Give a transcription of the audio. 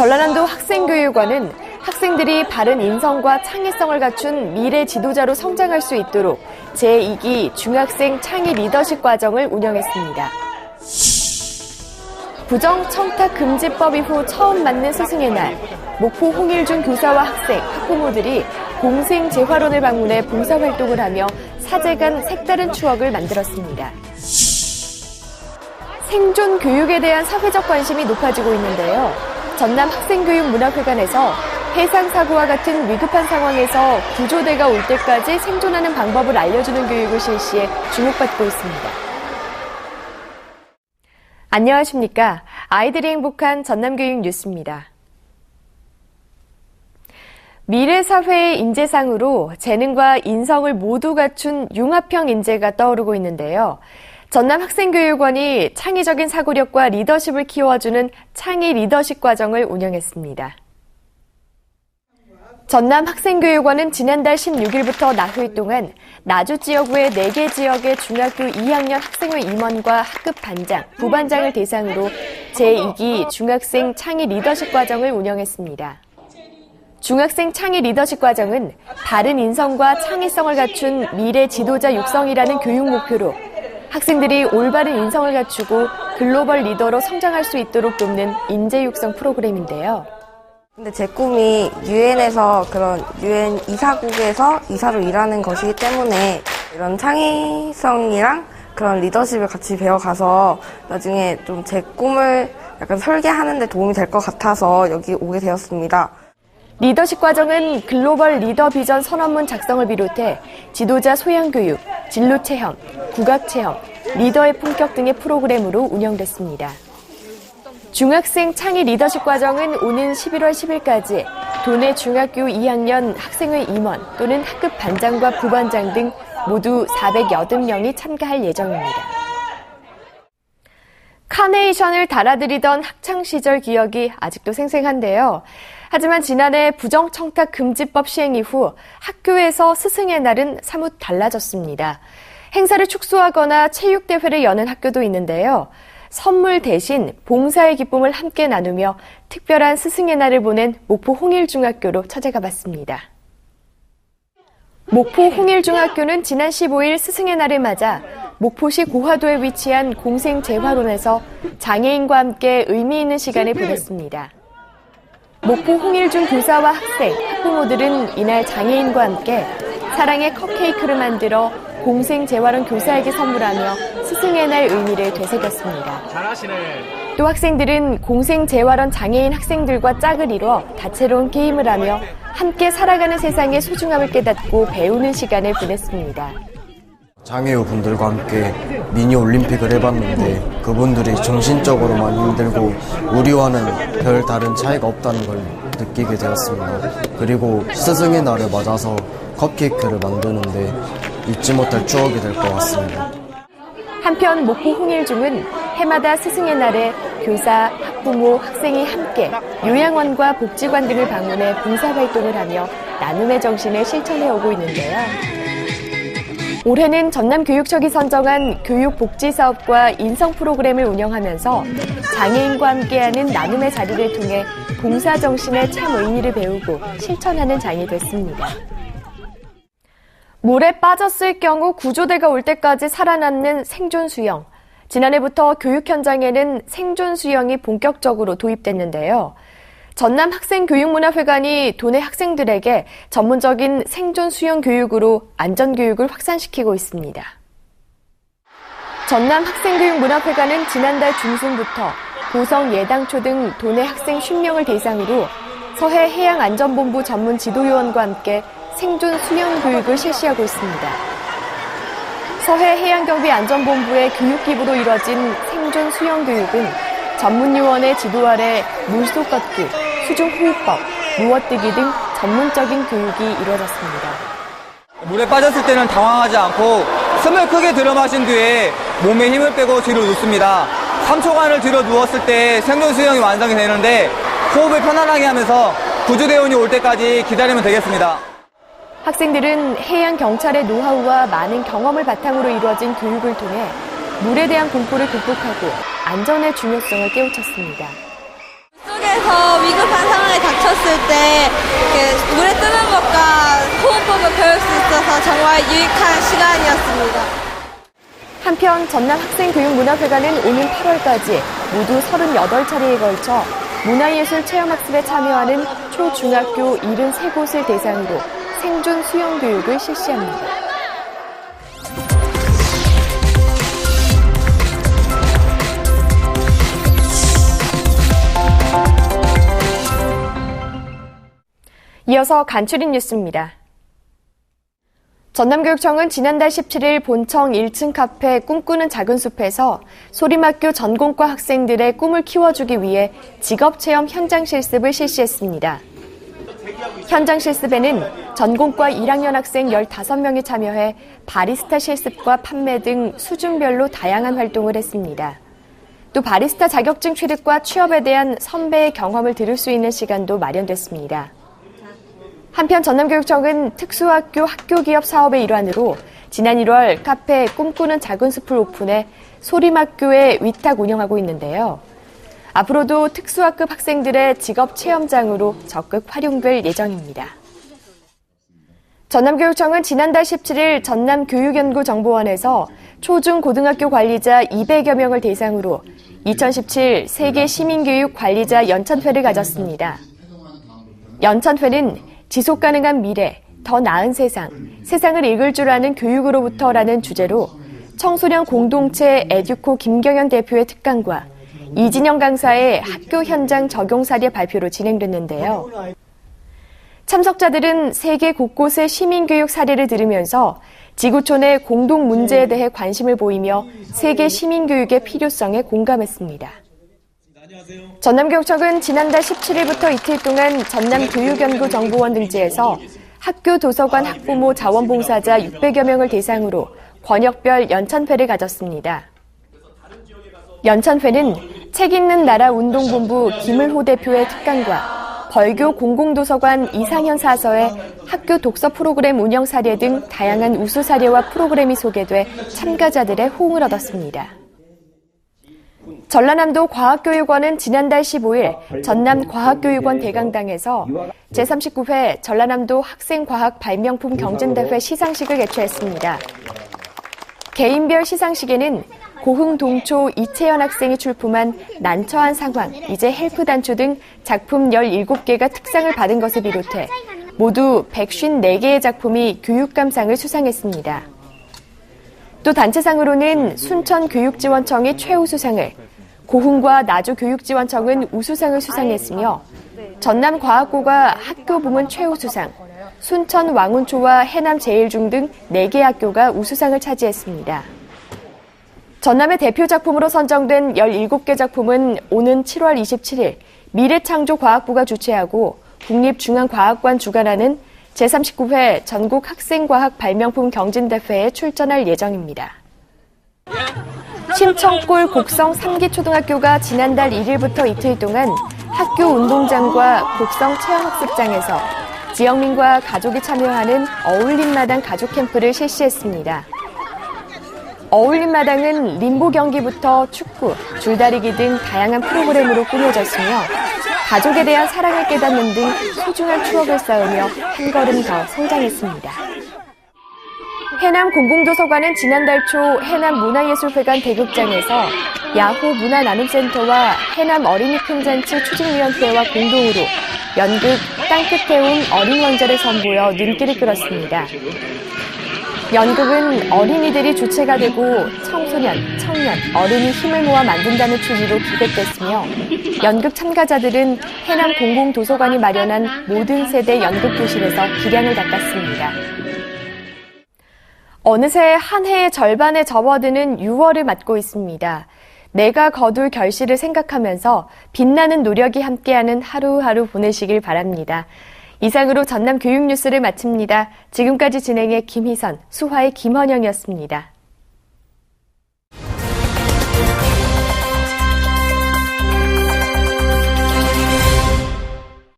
전라남도 학생교육원은 학생들이 바른 인성과 창의성을 갖춘 미래 지도자로 성장할 수 있도록 제2기 중학생 창의 리더십 과정을 운영했습니다. 부정 청탁 금지법 이후 처음 맞는 스승의 날, 목포 홍일준 교사와 학생, 학부모들이 공생 재활원을 방문해 봉사활동을 하며 사제간 색다른 추억을 만들었습니다. 생존 교육에 대한 사회적 관심이 높아지고 있는데요. 전남 학생교육문화회관에서 해상사고와 같은 위급한 상황에서 구조대가 올 때까지 생존하는 방법을 알려주는 교육을 실시해 주목받고 있습니다. 안녕하십니까. 아이들이 행복한 전남교육 뉴스입니다. 미래 사회의 인재상으로 재능과 인성을 모두 갖춘 융합형 인재가 떠오르고 있는데요. 전남 학생교육원이 창의적인 사고력과 리더십을 키워주는 창의 리더십 과정을 운영했습니다. 전남 학생교육원은 지난달 16일부터 나흘 동안 나주 지역구의 4개 지역의 중학교 2학년 학생회 임원과 학급 반장, 부반장을 대상으로 제2기 중학생 창의 리더십 과정을 운영했습니다. 중학생 창의 리더십 과정은 바른 인성과 창의성을 갖춘 미래 지도자 육성이라는 교육 목표로 학생들이 올바른 인성을 갖추고 글로벌 리더로 성장할 수 있도록 돕는 인재 육성 프로그램인데요. 근데 제 꿈이 유엔에서 그런 유엔 이사국에서 이사로 일하는 것이기 때문에 이런 창의성이랑 그런 리더십을 같이 배워가서 나중에 좀 제 꿈을 약간 설계하는 데 도움이 될 것 같아서 여기 오게 되었습니다. 리더십 과정은 글로벌 리더 비전 선언문 작성을 비롯해 지도자 소양 교육, 진로 체험, 국악 체험, 리더의 품격 등의 프로그램으로 운영됐습니다. 중학생 창의 리더십 과정은 오는 11월 10일까지 도내 중학교 2학년 학생회 임원 또는 학급 반장과 부반장 등 모두 480명이 참가할 예정입니다. 카네이션을 달아드리던 학창시절 기억이 아직도 생생한데요. 하지만 지난해 부정청탁 금지법 시행 이후 학교에서 스승의 날은 사뭇 달라졌습니다. 행사를 축소하거나 체육대회를 여는 학교도 있는데요. 선물 대신 봉사의 기쁨을 함께 나누며 특별한 스승의 날을 보낸 목포 홍일중학교로 찾아가 봤습니다. 목포 홍일중학교는 지난 15일 스승의 날을 맞아 목포시 고화도에 위치한 공생재활원에서 장애인과 함께 의미 있는 시간을 보냈습니다. 목포 홍일중 교사와 학생, 학부모들은 이날 장애인과 함께 사랑의 컵케이크를 만들어 공생 재활원 교사에게 선물하며 스승의 날 의미를 되새겼습니다. 잘하시네. 또 학생들은 공생 재활원 장애인 학생들과 짝을 이뤄 다채로운 게임을 하며 함께 살아가는 세상의 소중함을 깨닫고 배우는 시간을 보냈습니다. 장애우 분들과 함께 미니 올림픽을 해봤는데 그분들이 정신적으로만 힘들고 우리와는 별 다른 차이가 없다는 걸 느끼게 되었습니다. 그리고 스승의 날을 맞아서 컵케이크를 만드는데 잊지 못할 추억이 될 것 같습니다. 한편 목포 홍일중은 해마다 스승의 날에 교사, 학부모, 학생이 함께 요양원과 복지관 등을 방문해 봉사활동을 하며 나눔의 정신을 실천해 오고 있는데요. 올해는 전남교육청이 선정한 교육복지사업과 인성 프로그램을 운영하면서 장애인과 함께하는 나눔의 자리를 통해 봉사정신의 참 의미를 배우고 실천하는 장이 됐습니다. 물에 빠졌을 경우 구조대가 올 때까지 살아남는 생존 수영. 지난해부터 교육 현장에는 생존 수영이 본격적으로 도입됐는데요. 전남 학생교육문화회관이 도내 학생들에게 전문적인 생존 수영 교육으로 안전교육을 확산시키고 있습니다. 전남 학생교육문화회관은 지난달 중순부터 고성 예당초 등 도내 학생 10명을 대상으로 서해 해양안전본부 전문 지도요원과 함께 생존 수영 교육을 실시하고 있습니다. 서해 해양경비 안전본부의 교육 기부로 이뤄진 생존 수영 교육은 전문 요원의 지도 아래 물속 걷기, 수중 호흡법, 누워뜨기 등 전문적인 교육이 이루어졌습니다. 물에 빠졌을 때는 당황하지 않고 숨을 크게 들여 마신 뒤에 몸에 힘을 빼고 뒤로 눕습니다. 3초간을 들여 누웠을 때 생존 수영이 완성이 되는데 호흡을 편안하게 하면서 구조대원이 올 때까지 기다리면 되겠습니다. 학생들은 해양 경찰의 노하우와 많은 경험을 바탕으로 이루어진 교육을 통해 물에 대한 공포를 극복하고 안전의 중요성을 깨우쳤습니다. 속에서 위급한 상황이 닥쳤을 때 물에 뜨는 것과 호흡법을 배울 수 있어서 정말 유익한 시간이었습니다. 한편 전남 학생교육문화회관은 오는 8월까지 모두 38차례에 걸쳐 문화예술 체험학습에 참여하는 초중학교 73곳을 대상으로 생존 수영교육을 실시합니다. 이어서 간추린 뉴스입니다. 전남교육청은 지난달 17일 본청 1층 카페 꿈꾸는 작은 숲에서 소림학교 전공과 학생들의 꿈을 키워주기 위해 직업체험 현장 실습을 실시했습니다. 현장 실습에는 전공과 1학년 학생 15명이 참여해 바리스타 실습과 판매 등 수준별로 다양한 활동을 했습니다. 또 바리스타 자격증 취득과 취업에 대한 선배의 경험을 들을 수 있는 시간도 마련됐습니다. 한편 전남교육청은 특수학교 학교기업 사업의 일환으로 지난 1월 카페 꿈꾸는 작은 숲을 오픈해 소림학교에 위탁 운영하고 있는데요. 앞으로도 특수학급 학생들의 직업 체험장으로 적극 활용될 예정입니다. 전남교육청은 지난달 17일 전남교육연구정보원에서 초중 고등학교 관리자 200여 명을 대상으로 2017 세계 시민교육 관리자 연찬회를 가졌습니다. 연찬회는 지속 가능한 미래, 더 나은 세상, 세상을 읽을 줄 아는 교육으로부터라는 주제로 청소년 공동체 에듀코 김경현 대표의 특강과 이진영 강사의 학교 현장 적용 사례 발표로 진행됐는데요. 참석자들은 세계 곳곳의 시민교육 사례를 들으면서 지구촌의 공동 문제에 대해 관심을 보이며 세계 시민교육의 필요성에 공감했습니다. 전남교육청은 지난달 17일부터 이틀 동안 전남 교육연구정보원 등지에서 학교 도서관 학부모 자원봉사자 600여 명을 대상으로 권역별 연찬회를 가졌습니다. 연찬회는 책 읽는 나라 운동본부 김을호 대표의 특강과 벌교 공공도서관 이상현 사서의 학교 독서 프로그램 운영 사례 등 다양한 우수 사례와 프로그램이 소개돼 참가자들의 호응을 얻었습니다. 전라남도 과학교육원은 지난달 15일 전남 과학교육원 대강당에서 제39회 전라남도 학생과학 발명품 경진대회 시상식을 개최했습니다. 개인별 시상식에는 고흥 동초 이채연 학생이 출품한 난처한 상황, 이제 헬프 단추 등 작품 17개가 특상을 받은 것을 비롯해 모두 154개의 작품이 교육감상을 수상했습니다. 또 단체상으로는 순천교육지원청이 최우수상을, 고흥과 나주교육지원청은 우수상을 수상했으며 전남과학고가 학교 부문 최우수상, 순천 왕운초와 해남 제일중 등 4개 학교가 우수상을 차지했습니다. 전남의 대표 작품으로 선정된 17개 작품은 오는 7월 27일 미래창조과학부가 주최하고 국립중앙과학관 주관하는 제39회 전국 학생과학 발명품 경진대회에 출전할 예정입니다. 심청골 곡성 3기 초등학교가 지난달 1일부터 이틀 동안 학교 운동장과 곡성 체험학습장에서 지역민과 가족이 참여하는 어울림마당 가족 캠프를 실시했습니다. 어울림마당은 림보 경기부터 축구, 줄다리기 등 다양한 프로그램으로 꾸며졌으며 가족에 대한 사랑을 깨닫는 등 소중한 추억을 쌓으며 한 걸음 더 성장했습니다. 해남 공공도서관은 지난달 초 해남 문화예술회관 대극장에서 야호 문화나눔센터와 해남 어린이 큰잔치 추진위원회와 공동으로 연극 땅끝에 온 어린 왕자를 선보여 눈길을 끌었습니다. 연극은 어린이들이 주체가 되고 청소년, 청년, 어른이 힘을 모아 만든다는 취지로 기획됐으며 연극 참가자들은 해남 공공도서관이 마련한 모든 세대 연극교실에서 기량을 닦았습니다. 어느새 한 해의 절반에 접어드는 6월을 맞고 있습니다. 내가 거둘 결실을 생각하면서 빛나는 노력이 함께하는 하루하루 보내시길 바랍니다. 이상으로 전남 교육 뉴스를 마칩니다. 지금까지 진행해 김희선, 수화의 김원영이었습니다.